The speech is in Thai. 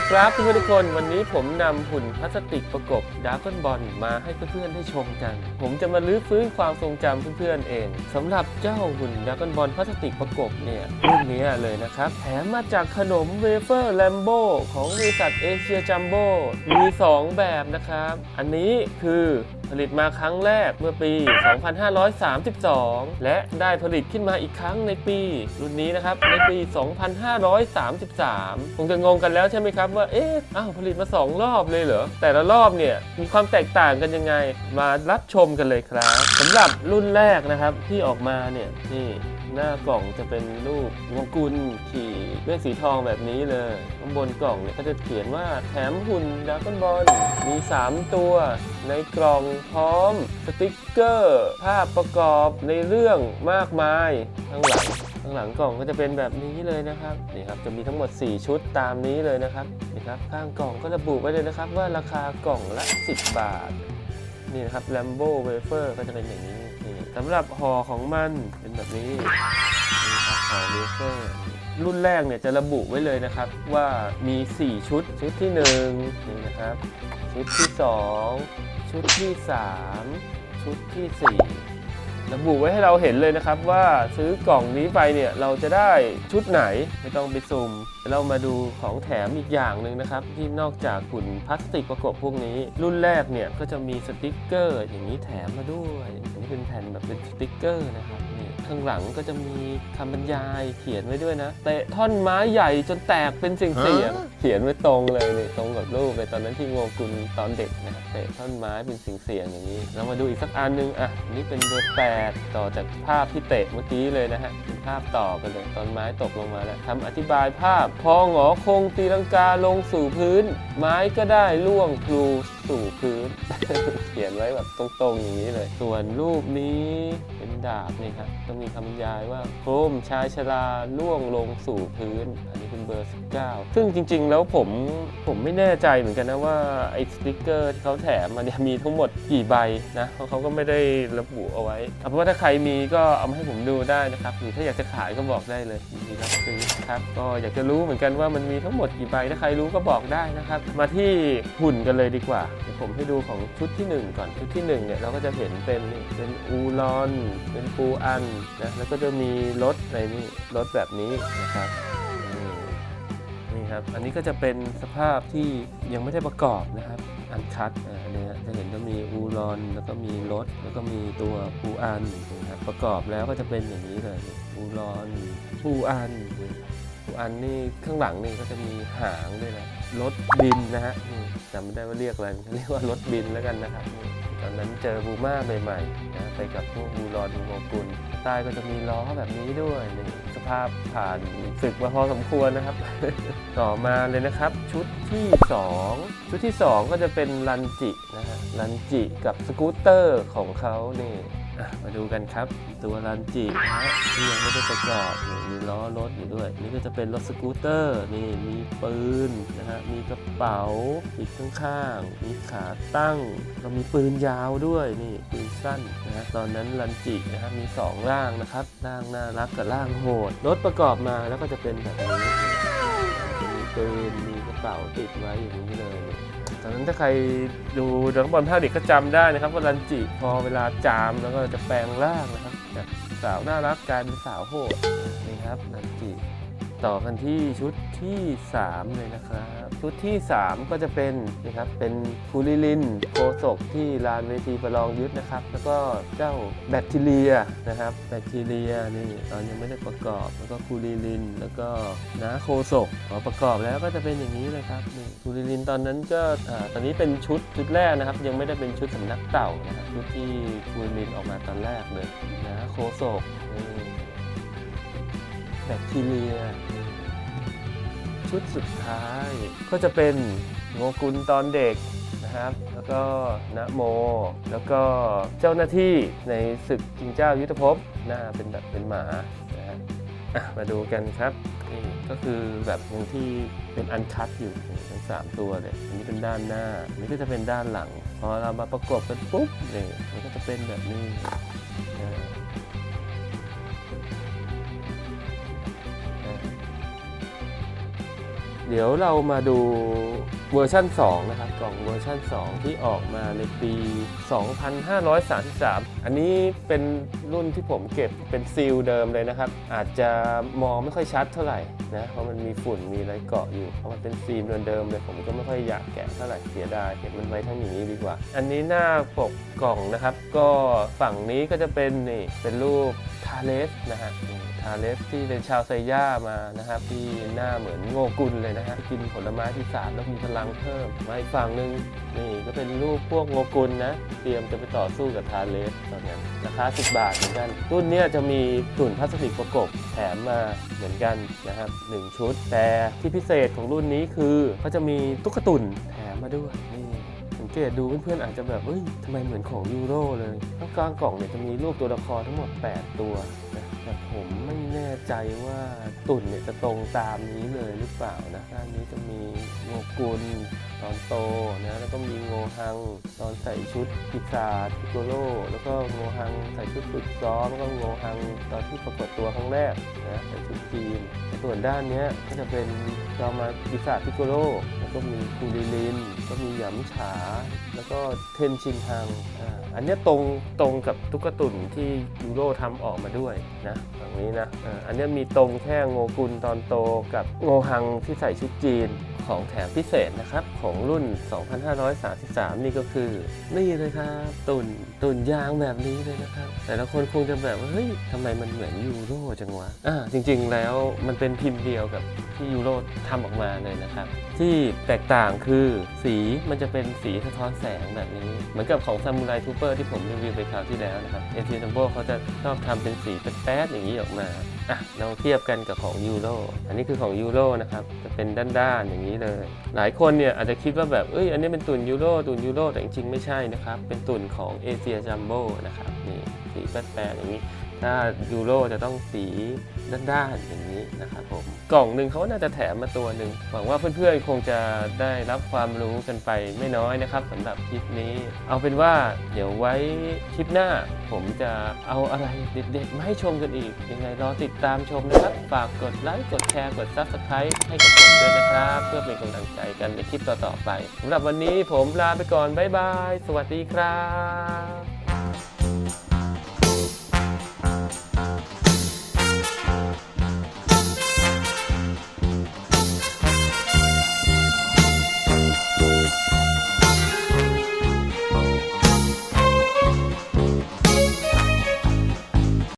ดีครับเพื่อนๆทุกคนวันนี้ผมนำหุ่นพลาสติกประกบดาร์กอนบอลมาให้เพื่อนๆได้ชมกัน ผมจะมาลื้อฟื้นความทรงจำเพื่อนๆเองสำหรับเจ้าหุ่นดาร์กอนบอลพลาสติกประกบเนี่ยรุ่นนี้เลยนะครับแถมมาจากขนมเวเฟอร์แลมโบของบริษัทเอเชียจัมโบ้มี 2 แบบนะครับ อันนี้คือ ผลิตมาครั้งแรกเมื่อปี 2532 และได้ผลิตขึ้นมาอีกครั้งในปี รุ่นนี้นะครับ ในปี 2533 คงจะงงกันแล้วใช่ไหมครับว่า เอ๊ะ อ้าวผลิตมา 2 รอบเลยเหรอ แต่ละรอบเนี่ยมีความแตกต่างกันยังไง มารับชมกันเลยครับสำหรับรุ่นแรกนะครับที่ออกมาเนี่ยนี่ หน้ากล่องจะเป็นรูปวงกุลขี่เลือดสีทองแบบนี้เลยข้างบนกล่องเนี่ยก็จะเขียนว่าแถมหุ่นดราก้อนบอลมี 3 ตัว ในกล่องพร้อม สติกเกอร์ ภาพประกอบในเรื่องมากมายข้างหลังข้างหลังกล่องก็จะเป็นแบบนี้เลยนะครับนี่ครับจะมีทั้งหมด 4 ชุดตามนี้เลยนะครับนี่ครับข้างกล่องก็ระบุไว้เลยนะครับ ว่าราคากล่องละ 10 บาทนี่นะครับ Lambo Wafer ก็จะเป็นอย่างนี้ สำหรับห่อของมันเป็นแบบนี้นี่ครับห่อ Wafer รุ่นแรกเนี่ยจะระบุไว้เลยนะครับว่ามี 4 ชุด ชุดที่1นี่นะครับ ชุดที่ 2 ชุดที่ 3 ชุดที่ 4 ระบุไว้ให้เราเห็นเลยนะครับว่าซื้อกล่องนี้ไปเนี่ยเราจะได้ชุดไหนไม่ต้องไปซุ่มเรามาดูของแถมอีกอย่างหนึ่งนะครับ ที่นอกจากขุนพลาสติกประกบพวกนี้ รุ่นแรกเนี่ยก็จะมีสติกเกอร์ อย่างนี้แถมมาด้วยอันนี้เป็นแผ่นแบบเป็นสติกเกอร์นะครับ ข้างหลังก็จะมีคำบรรยายเขียนไว้ด้วยนะเตะท่อนไม้ใหญ่จนแตกเป็นสิ่งเสียงๆเขียนไว้ตรงเลยนี่ตรงกับรูปเลยตอนนั้นที่โงกุลตอนเด็กนะครับเตะท่อนไม้เป็นสิ่งเสียงๆอย่างนี้เรามาดูอีกสักอันหนึงอะอันนี้เป็นเบอร์แปดต่อจากภาพที่เตะเมื่อกี้เลยนะฮะเป็นภาพต่อกันเลยตอนไม้ตกลงมาแล้วคำอธิบายภาพ พอหงอคงตีลังกาลงสู่พื้น ไม้ก็ได้ล่วงพลูสู่พื้น เขียนไว้แบบตรงๆอย่างนี้เลย ส่วนรูปนี้เป็นดาบนี่ครับก็มีคำบรรยายว่าโครมชายชราล่วงลงสู่พื้น อันนี้เป็นเบอร์ 19 ซึ่งจริง ๆ แล้วผมผมไม่แน่ใจเหมือนกันนะว่าไอ้สติกเกอร์ที่เขาแถมมาเนี่ยมีทั้งหมดกี่ใบนะเพราะเขาก็ไม่ได้ระบุเอาไว้เอาเป็นว่าถ้าใครมีก็เอามาให้ผมดูได้นะครับหรือถ้าอยากจะขายก็บอกได้เลยนดีรับซื้อครับก็อยากจะรู้เหมือนกันว่ามันมีทั้งหมดกี่ใบถ้าใครรู้ก็บอกได้นะครับ มาที่หุ่นกันเลยดีกว่าเดี๋ยวผมให้ดูของชุดที่หนึ่งก่อนชุดที่หนึ่งเนี่ยเราก็จะเห็นเป็นเป็นอูลอน เป็นปูอันนะแล้วก็จะมีรถในนี่รถแบบนี้นะครับนี่นี่ครับ อันนี้ก็จะเป็นสภาพที่ยังไม่ได้ประกอบนะครับ อันคัดอันนี้จะเห็นว่ามีอูรอน แล้วก็มีรถ แล้วก็มีตัวปูอันนะครับประกอบแล้วก็จะเป็นอย่างนี้เลยอูรอนปูอัน อันนี่ข้างหลังนี่ก็จะมีหางด้วยนะรถบินนะฮะจำไม่ได้ว่าเรียกอะไรเรียกว่ารถบินแล้วกันนะครับตอนนั้นเจอบูม่าใหม่ๆนะไปกับพวกบูรอนบูโมกุลใต้ก็จะมีล้อแบบนี้ด้วยนี่สภาพผ่านศึกมาพอสมควรนะครับ ต่อมาเลยนะครับชุดที่ 2 ชุดที่ 2 ก็จะเป็นลันจินะฮะลันจิกับสกูตเตอร์ของเขานี่ มาดูกันครับ ตัวลันจินะฮะที่ยังไม่ได้ประกอบมีล้อรถอยู่ด้วย นี่ก็จะเป็นรถสกูตเตอร์นี่มีปืนนะฮะมีกระเป๋าอีกข้างๆมีขาตั้งก็มีปืนยาวด้วยนี่ปืนสั้นนะฮะตอนนั้นลันจินะฮะมีสองร่างนะครับร่างน่ารักกับร่างโหดรถประกอบมาแล้วก็จะเป็นแบบนี้มีปืนมีกระเป๋าติดไว้อย่างนี้เลย ตอนนั้นถ้าใครดูดราก้อนบอลภาคเด็กก็จำได้นะครับว่ารันจิพอเวลาจามแล้วก็จะแปลงร่างนะครับจากสาวน่ารักกลายเป็นสาวโหดนี่ครับรันจิ ต่อกันที่ชุดที่ 3 เลยนะครับ ชุดที่ 3 ก็จะเป็นนี่ครับเป็นคูลิลินโคศกที่ลานเวทีประลองยุทธนะครับ แล้วก็เจ้าแบคทีเรียนะครับแบคทีเรียนี่ตอนยังไม่ได้ประกอบ แล้วก็คูลิลิน แล้วก็นาโคศกพอประกอบแล้วก็จะเป็นอย่างนี้เลยครับนี่คูลิลินตอนนั้นก็ตอนนี้เป็นชุดชุดแรกนะครับ ยังไม่ได้เป็นชุดสำนักเต่านะครับชุดที่คูลิลินออกมาตอนแรกเลยนาโคศกนี่ บคทีเรีย ชุดสุดท้ายก็จะเป็นโงกุลตอนเด็กนะครับ แล้วก็นะโม แล้วก็เจ้าหน้าที่ในศึกจิงเจ้ายุทธภพหน้าเป็นแบบเป็นหมานะฮะมาดูกันครับนี่ก็คือแบบอย่างที่เป็นอันคัดอยู่ทั้งสามตัวเลยอันนี้เป็นด้านหน้าอันนี้ก็จะเป็นด้านหลัง พอเรามาประกบกันปุ๊บเนี่ยมันก็จะเป็นแบบนี้นะ เดี๋ยวเรามาดูเวอร์ชั่น 2 นะครับ กล่องเวอร์ชั่น 2 ที่ออกมาในปี 2533 อันนี้เป็นรุ่นที่ผมเก็บเป็นซีลเดิมเลยนะครับ อาจจะมองไม่ค่อยชัดเท่าไหร่นะ เพราะมันมีฝุ่นมีอะไรเกาะอยู่ เพราะมันเป็นซีลเดิมเลยผมก็ไม่ค่อยอยากแกะเท่าไหร่เสียดายเก็บมันไว้ทั้งอย่างนี้ดีกว่า อันนี้หน้าปกกล่องนะครับ ก็ฝั่งนี้ก็จะเป็นนี่เป็นรูปทาเลสนะฮะ ทาเลสที่เป็นชาวไซย่ามานะครับที่หน้าเหมือนโงกุลเลยนะฮะกินผลไม้ที่สารแล้วมีพลังเพิ่มมาอีกฝั่งหนึ่งนี่ก็เป็นรูปพวกโงกุลนะเตรียมจะไปต่อสู้กับทาเลสตอนนั้นราคา 10 บาทเหมือนกัน รุ่นนี้จะมีตุ่นพลาสติกประกบแถมมาเหมือนกันนะครับหนึ่งชุด แต่ที่พิเศษของรุ่นนี้คือเขาจะมีตุ๊กตุ่นแถมมาด้วยนี่สังเกตดูเพื่อนๆอาจจะแบบเฮ้ยทำไมเหมือนของยูโรเลยข้างกลางกล่องเนี่ยจะมีรูปตัวละครทั้งหมด 8 ตัว แต่ผมไม่แน่ใจว่าตุ่นเนี่ยจะตรงตามนี้เลยหรือเปล่านะด้านนี้จะมีโงกุลตอนโตนะแล้วก็มีโงหัง ตอนใส่ชุดปีศาติโกโลแล้วก็โง หังใส่ชุดฝึกซ้อมแล้วก็โงหังตอนที่ปรากฏตัวครั้งแรกนะใส่ชุดจีนส่วนด้านนี้ก็จะเป็นจอมาปีศาจพิโกโลแล้วก็มีคูริลิน ก็มีหยำฉา แล้วก็เทนชินฮังอันนี้ตรงตรงกับตุ๊กตุ่นที่ยูโรทำออกมาด้วยนะฝั่งนี้นะอันนี้มีตรงแค่โงกุลตอนโตกับโงหังที่ใส่ชุดจีนของแถมพิเศษนะครับ ของรุ่น 2533 นี่ก็คือ นี่เลยครับ ตุ่นตุ่นยางแบบนี้เลยนะครับ แต่ละคนคงจะแบบว่าเฮ้ยทำไมมันเหมือนยูโรจังวะอ่าจริง ๆ แล้วมันเป็นพิมพ์เดียวกับที่ยูโรทำออกมาเลยนะครับ ที่แตกต่างคือสีมันจะเป็นสีสะท้อนแสงแบบนี้ เหมือนกับของซามูไรทูเปอร์ที่ผมรีวิวไปคราวที่แล้วนะครับเอทีซัมโบเขาจะชอบทำเป็นสีแป๊ดๆอย่างนี้ออกมา อะเราเทียบกันกับของยูโรอันนี้คือของยูโรนะครับจะเป็นด้านๆอย่างนี้เลย หลายคนเนี่ยอาจจะคิดว่าแบบเอ้ยอันนี้เป็นตุ่นยูโรตุ่นยูโรแต่จริงๆไม่ใช่นะครับเป็นตุ่นของเอเชียจัมโบ้นะครับนี่สีแปลกๆอย่างนี้ ถ้ายูโรจะต้องสีด้านๆอย่างนี้นะครับผมกล่องหนึ่งเขาน่าจะแถมมาตัวหนึ่งหวังว่าเพื่อนๆคงจะได้รับความรู้กันไปไม่น้อยนะครับสำหรับคลิปนี้ เอาเป็นว่าเดี๋ยวไว้คลิปหน้า ผมจะเอาอะไรเด็ดๆมาให้ชมกันอีกยังไงรอติดตามชมนะครับ ฝากกดไลค์กดแชร์กด Subscribe ให้กับผมด้วยนะครับ เพื่อเป็นกำลังใจกันในคลิปต่อๆไปสำหรับวันนี้ผมลาไปก่อนบ๊ายบาย สวัสดีครับ